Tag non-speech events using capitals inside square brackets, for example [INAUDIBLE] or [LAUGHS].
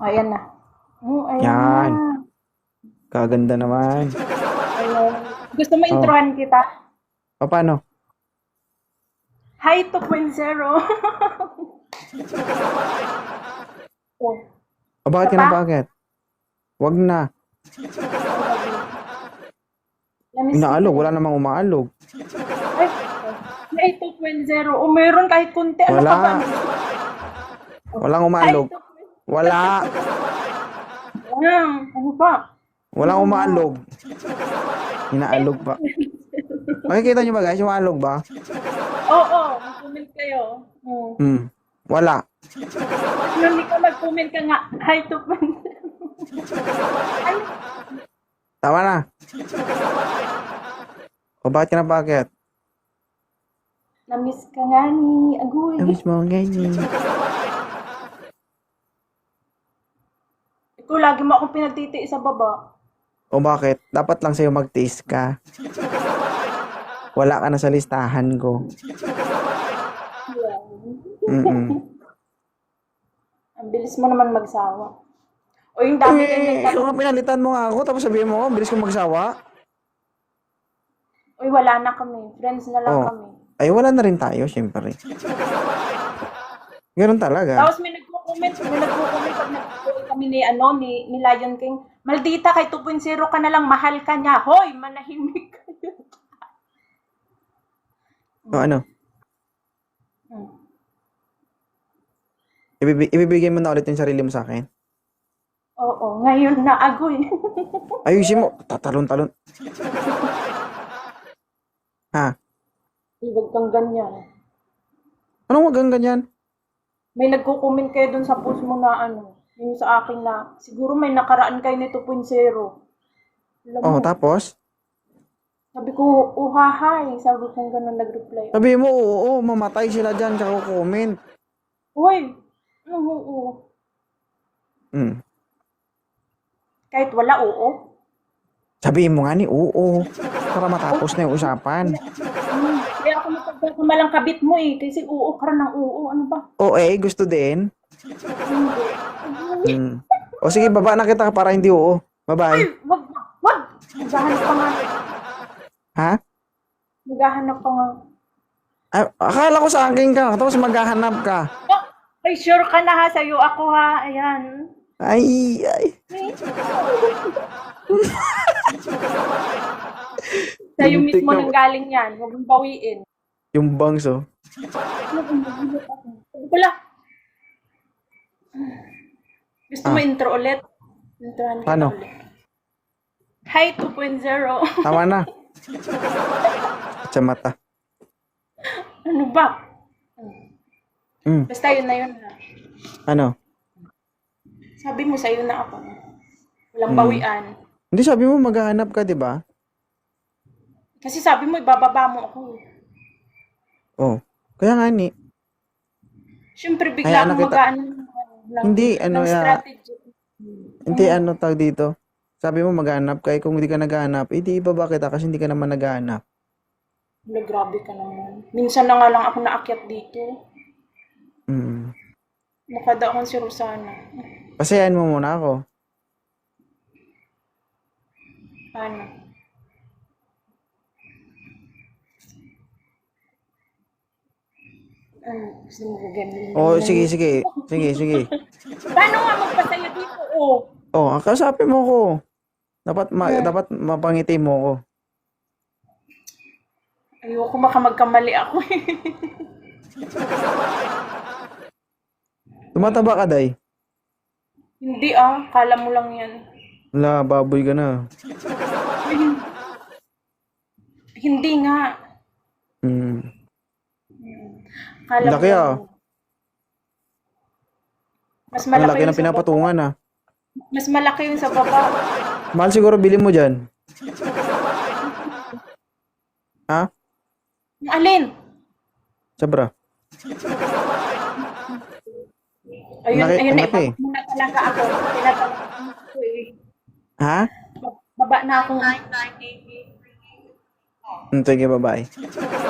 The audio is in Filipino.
Ayan na. Oh, ayan Yan. na. Kaganda naman. Ayan. Gusto mo introhan kita? O, paano? Hi 2.0. [LAUGHS] oh. O, bakit ka bakit? Wag na. Let me see. Inaalog. Wala namang umaalog. Ay, Hi 2.0. O meron kahit kunti. Ano Wala. ka ba? Walang Hi umaalog. Wala. 2.0. Ah, ano ba? Walang umaalog. Inaalog pa. Makikita nyo ba guys? Yung alog ba? Oo, oh, mag-comment kayo. Oh. Hmm. Wala. Nung hindi ka mag-comment ka nga, hi 2.0. Ay, Tama na. O bakit ka na bakit? na-miss ka nga ni Agoy. Namiss mo ang ganyan. Ikaw, lagi mo akong pinagtiti sa baba. O bakit? Dapat lang sa'yo mag-taste ka. Wala ka na sa listahan ko. Mm-mm. Ang bilis mo naman magsawa. O yung dami rin Eh, ikaw nagtanong, nga pinalitan mo nga ako, tapos sabihin mo, oh, bilis ko magsawa. uy, wala na kami. Friends na lang Oh. kami. Ay, wala na rin tayo, syempre. Ganun talaga. Tapos may nagko-comment, may nagko-comment pag nagko kami ni, ano, ni, ni Lion King. Maldita, kay 2.0 ka na lang, mahal ka niya. Hoy, manahimik kayo. [LAUGHS] O ano? Hmm. Ibibi- ibibigay mo na ulit yung sarili mo sa akin. Oo, ngayon na agoy. [LAUGHS] Ayusin mo. Tatalon-talon. [LAUGHS] Ha? Huwag kang ganyan. Anong wag kang ganyan? May nagko-comment kayo dun sa post mo na ano, yung sa akin na, siguro may nakaraan kayo ni 2.0. Alam Oh, mo, tapos? sabi ko, uhahay. Sabi ko ganun nag-reply. Sabi mo, oo, oo, mamatay sila dyan, tsaka comment. Uy, ano oo. Hmm. Kahit wala, oo. Sabihin mo nga ni oo. Para matapos na yung usapan. Hmm. Kaya ako napagkakamalang kabit mo eh. Kasi oo ka ng oo. Ano ba? O eh, gusto din. Hindi. Hmm. O sige, baba na kita para hindi oo. Bye-bye. Wag. Wag! Maghahanap pa nga. Ha? Maghahanap pa nga. Ay, akala ko sa akin ka, tapos maghahanap ka. Oh, ay, sure ka na ha. Sa'yo ako ha. Ayan. Ay, ay. Sa'yo Muntik mismo na- nang galing yan. Huwag mong bawiin. Yung bangs, oh. Wala. Gusto mo Ah. intro ulit? Introhan kita Paano? ulit. Hi 2.0. Tama na. [LAUGHS] Sa mata. ano ba? Hmm. Basta yun na yun ha. Ano? Sabi mo sa'yo na ako. Walang Hmm. bawian. Hindi sabi mo maghahanap ka, di ba? Kasi sabi mo, ibababa mo ako. Oh. Kaya nga ni. Siyempre, Hayaan bigla na mo kita. magaan ng, Hindi, ano ng strategy. Hindi ano tawag dito. Sabi mo maghahanap ka, eh, kung hindi ka naghahanap, eh di ibaba kita kasi hindi ka naman naghahanap. Wala, grabe ka naman. Minsan na nga lang ako naakyat dito. Hmm. Mukha daw akong si Rosana. Pasayahin mo muna ako. Paano? Ano, gusto mo ganyan? Oh, sige, sige. Sige, sige. Paano nga magpasaya dito? Oh. Kausapin mo ko. Dapat ma- dapat mapangiti mo ko. Ayoko baka magkamali ako eh. [LAUGHS] Tumataba ka, Day. Hindi ah, kala mo lang yan. Wala, baboy ka na. Hindi nga. Hmm. Kala mo Laki, lang. ah. Mas Ang malaki, laki yung ng sa pinapatungan, ah. Mas malaki yung sa baba. Mahal siguro bili mo dyan. Ha? Yung alin? Sabra. Ayun, Laki- ayun na, laki. muna talaga ako. Ko eh. Ha? Baba na akong Hmm, Sige, bye-bye.